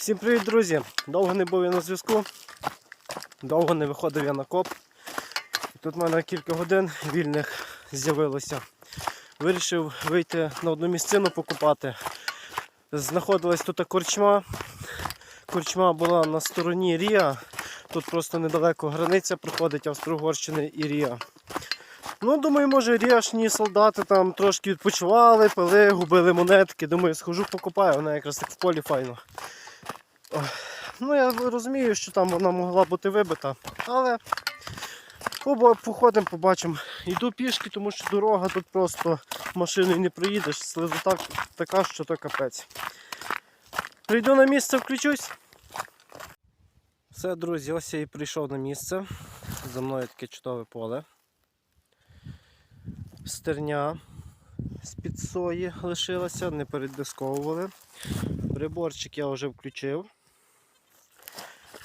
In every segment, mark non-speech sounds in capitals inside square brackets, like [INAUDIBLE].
Всім привіт, друзі! Довго не був я на зв'язку, довго не виходив я на коп. Тут в мене кілька годин вільних з'явилося. Вирішив вийти на одну місцину покупати. Знаходилась тут корчма. Корчма була на стороні Рія. Тут просто недалеко границя проходить Австро-Угорщини і Рія. Ну, думаю, може ріашні солдати там трошки відпочивали, пили, губили монетки. Думаю, схожу покупаю, вона якраз так в полі файно. Ну, я розумію, що там вона могла бути вибита, але походимо, побачимо. Йду пішки, тому що дорога тут просто машиною не проїдеш, слизота така, що то капець. Прийду на місце, включусь. Все, друзі, ось я і прийшов на місце. За мною таке чудове поле. Стерня з-під сої лишилася, не передисковували. Приборчик я вже включив.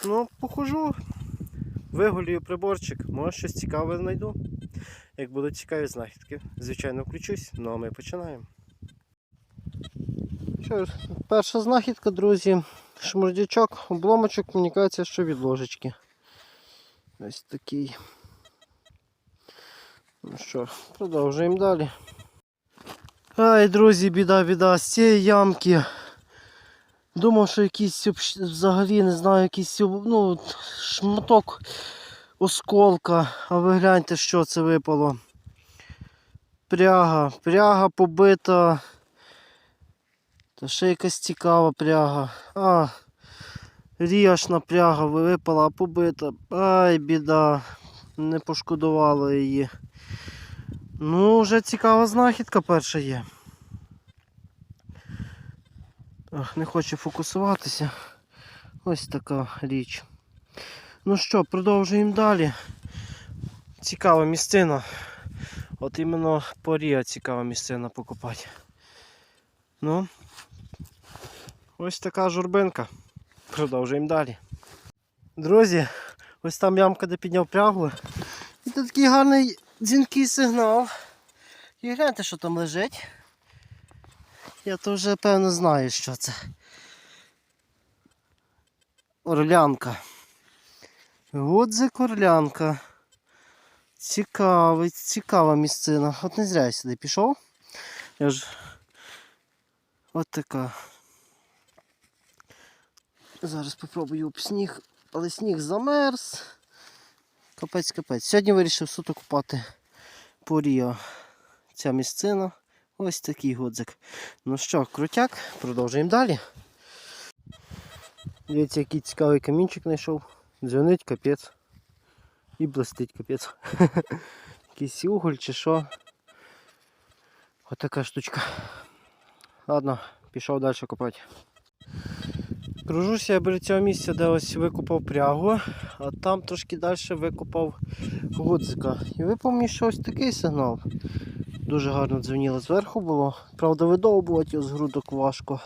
Ну, похожу, вигулюю приборчик, може щось цікаве знайду. Як будуть цікаві знахідки, звичайно, включусь, ну а ми починаємо. Що ж, перша знахідка, друзі, шмурдячок, обломочок, кажеться, що від ложечки. Ось такий. Ну що, продовжуємо далі. Ай, друзі, біда, біда, з цієї ямки. Думав, що якийсь взагалі не знаю, якийсь ну, шматок осколка, а ви гляньте, що це випало. Пряга, пряга побита. Та ще якась цікава пряга. А, ріашна пряга випала, побита. Ай, біда. Не пошкодувало її. Ну, вже цікава знахідка перша є. Не хоче фокусуватися. Ось така річ. Ну що, продовжуємо далі. Цікава місцина. От іменно порія цікава місцина покупати. Ну, ось така журбинка. Продовжуємо далі. Друзі, ось там ямка, де підняв прягу. І тут такий гарний дзвінкий сигнал. І гляньте, що там лежить. Я то вже певно знаю, що це. Орлянка. Гудзик орлянка. Цікавий, цікава місцина. От не зря я сюди пішов. Я ж. От така. Зараз спробую об сніг, але сніг замерз. Капець, капець. Сьогодні вирішив суто купати по Ріо. Ця місцина. Ось такий годзик. Ну що, крутяк, продовжуємо далі. Дивіться, який цікавий камінчик знайшов. Дзвонить капець. І блистить капець. [LAUGHS] Якийсь уголь чи що. Ось така штучка. Ладно, пішов далі копати. Кружуся я біля цього місця, де ось викопав прягу, а там трошки далі викопав гудзика. І випав мені що ось такий сигнал. Дуже гарно дзвеніло зверху було. Правда, видовбувати його з грудок важко.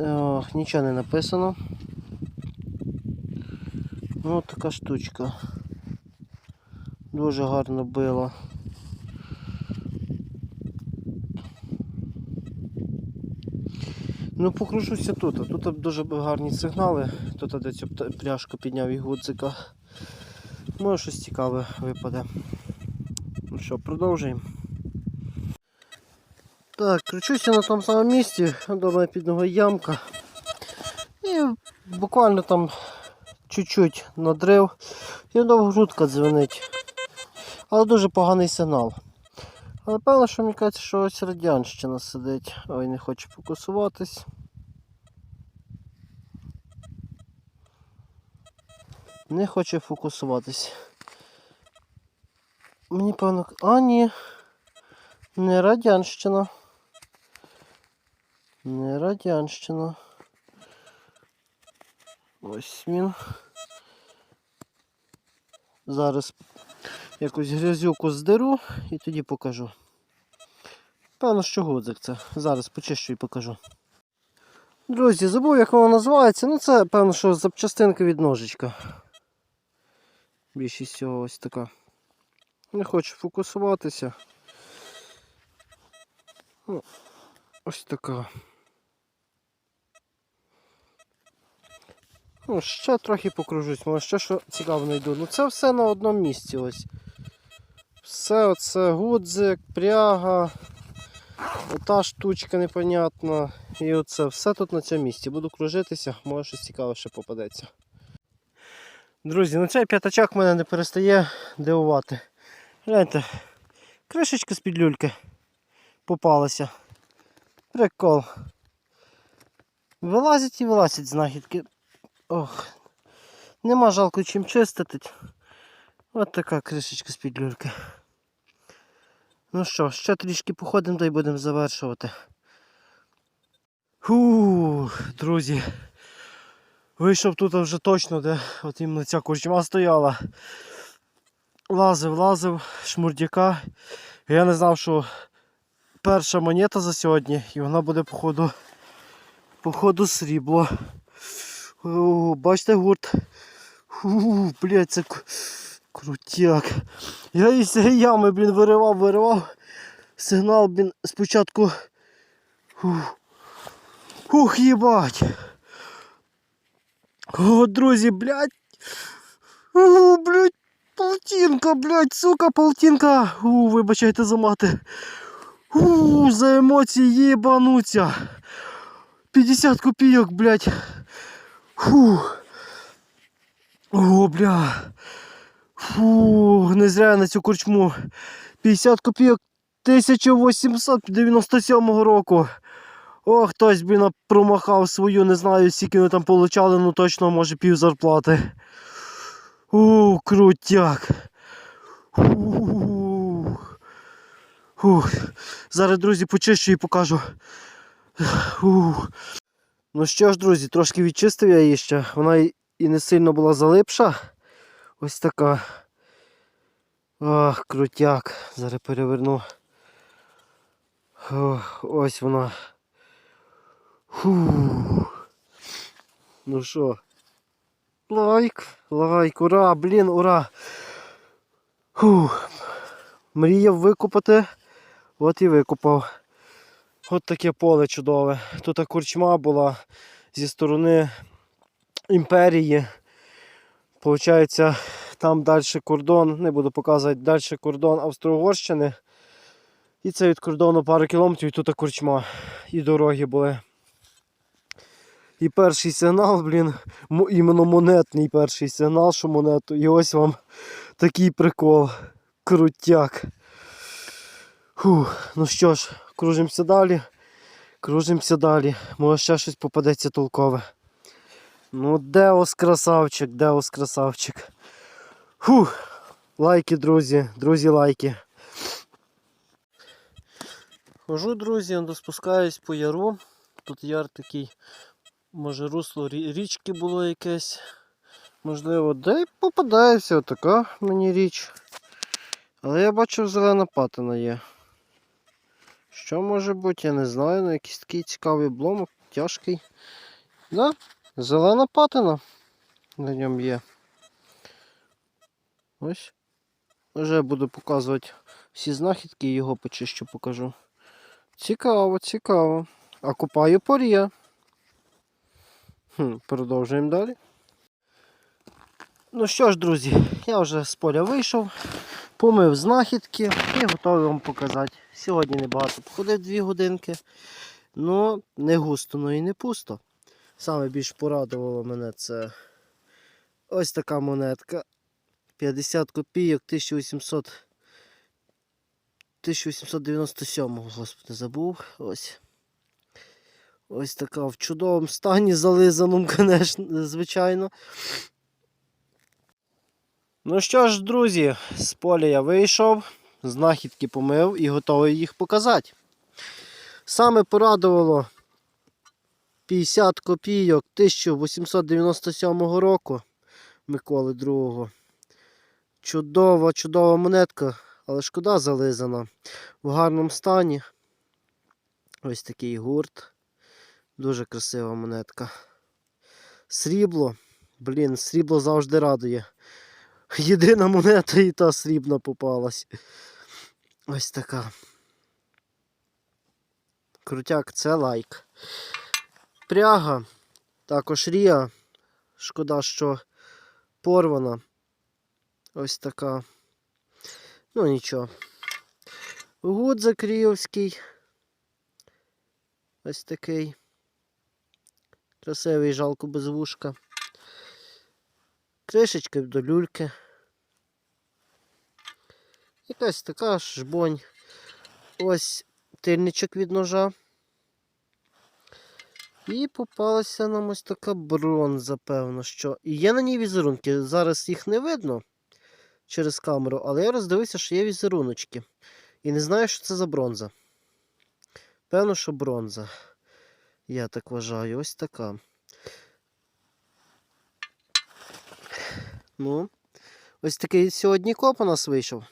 Ох, нічого не написано. Ну, така штучка. Дуже гарно било. Ну, покружуся тут. Тут дуже гарні сигнали. Тут де цю пряжку підняв і гудзика. Може щось цікаве випаде. Ну що, продовжуємо. Так, кручуся на тому самому місці, до мене під ногою ямка. І буквально там чуть-чуть надрив. І довго грудка дзвонить. Але дуже поганий сигнал. Але певно, що мені кажеться, що ось радянщина сидить. Ой, не хоче фокусуватись. Не хоче фокусуватись. Мені певно. А, ні. Не радянщина. Не радянщина. Ось він. Зараз якусь грязюку здеру і тоді покажу. Певно, що гудзик це. Зараз почищу і покажу. Друзі, забув, як воно називається. Ну це, певно, що запчастинка від ножичка. Більшість цього ось така. Не хочу фокусуватися. Ну, ось така. Ну, ще трохи покружусь, може ще що цікаво знайду. Ну це все на одному місці ось. Все оце гудзик, пряга, ота штучка непонятна. І оце все тут на цьому місці. Буду кружитися, може щось цікаве ще попадеться. Друзі, ну цей п'ятачок мене не перестає дивувати. Гляньте, кришечка з-під люльки попалася. Прикол. Вилазять і вилазять знахідки. Ох. Нема жалко чим чистити. От така кришечка з-під люльки. Ну що, ще трішки походимо та й будемо завершувати. Фух, друзі. Вийшов тут вже точно, де от іменно ця корчма стояла. Лазив, лазив, шмурдяка. Я не знав, що перша монета за сьогодні, і вона буде, походу, походу срібло. О, бачите гурт? Фу, блядь, це крутяк. Я із цієї ями, блін, виривав, виривав. Сигнал, блін, спочатку. Фух, Ух, їбать. О, друзі, блядь. О, блядь, полтинка, блядь, сука, полтинка. У, вибачайте за мати. У, за емоції їбануться. 50 копійок, блядь. Фу. О, бля. Фу, не зря я на цю корчму. 50 копійок 1897 року. О, хтось би промахав свою, не знаю, скільки вони там получали, ну точно може пів зарплати. У, крутяк. Ух. Зараз, друзі, почищу і покажу. Ух. Ну що ж, друзі, трошки відчистив я її ще. Вона і не сильно була залипша. Ось така. Ах, крутяк. Зараз переверну. Ось вона. Фух. Ну що? Лайк, лайк, ура, блін, ура. Фух. Мріяв викопати. От і викопав. От таке поле чудове. Тут курчма була зі сторони імперії. Получається, там далі кордон, не буду показувати, далі кордон Австро-Угорщини. І це від кордону пару кілометрів, і тут курчма. І дороги були. І перший сигнал, блін, іменно монетний перший сигнал, що монету. І ось вам такий прикол. Крутяк. Фух, ну що ж, кружимося далі. Кружимося далі. Може ще щось попадеться толкове. Ну, Деос красавчик, Деос красавчик. Фух, лайки, друзі, друзі, лайки. Хожу, друзі, спускаюсь по яру. Тут яр такий, може русло річки було якесь. Можливо, де й попадається отака мені річ. Але я бачив зелена патина є. Що може бути, я не знаю, ну якийсь такий цікавий обломок, тяжкий. Да, зелена патина на ньому є. Ось. Вже буду показувати всі знахідки його почищу покажу. Цікаво, цікаво. А купаю порія. Хм, продовжуємо далі. Ну що ж, друзі, я вже з поля вийшов, помив знахідки і готовий вам показати. Сьогодні небагато походив 2 годинки, ну не густо, ну і не пусто. Саме більш порадувало мене це ось така монетка. 50 копійок 1800 1897 господи, забув. Ось. Ось така в чудовому стані, зализаному, [LAUGHS] звичайно. Ну що ж, друзі, з поля я вийшов, знахідки помив і готовий їх показати. Саме порадувало 50 копійок 1897 року Миколи II. Чудова, чудова монетка, але шкода зализана. В гарному стані. Ось такий гурт. Дуже красива монетка. Срібло. Блін, срібло завжди радує. Єдина монета і та срібна попалась. Ось така. Крутяк, це лайк. Пряга. Також Рія. Шкода, що порвана. Ось така. Ну нічого. Гудзик Кріївський. Ось такий. Красивий, жалко без вушка. Кришечка до люльки. Якась така жбонь. Ось тильничок від ножа. І попалася нам ось така бронза, певно, що. І є на ній візерунки. Зараз їх не видно через камеру, але я роздивився, що є візеруночки. І не знаю, що це за бронза. Певно, що бронза. Я так вважаю, ось така. Ну, ось такий сьогодні коп у нас вийшов.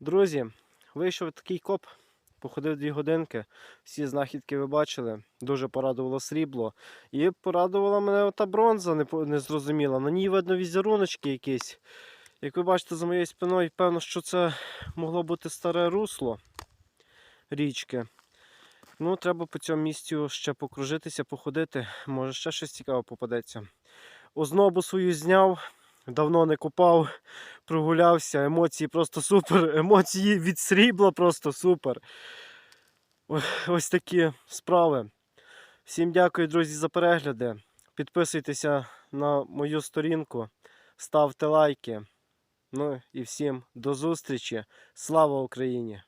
Друзі, вийшов такий коп. Походив дві годинки. Всі знахідки ви бачили. Дуже порадувало срібло. І порадувала мене ота бронза не, зрозуміла. На ній видно візеруночки якісь. Як ви бачите за моєю спиною, певно, що це могло бути старе русло річки. Ну, треба по цьому місцю ще покружитися, походити. Може ще щось цікаве попадеться. Ознобу свою зняв, давно не купав, прогулявся. Емоції просто супер. [LAUGHS] Емоції від срібла просто супер. Ось такі справи. Всім дякую, друзі, за перегляди. Підписуйтеся на мою сторінку, ставте лайки. Ну і всім до зустрічі. Слава Україні!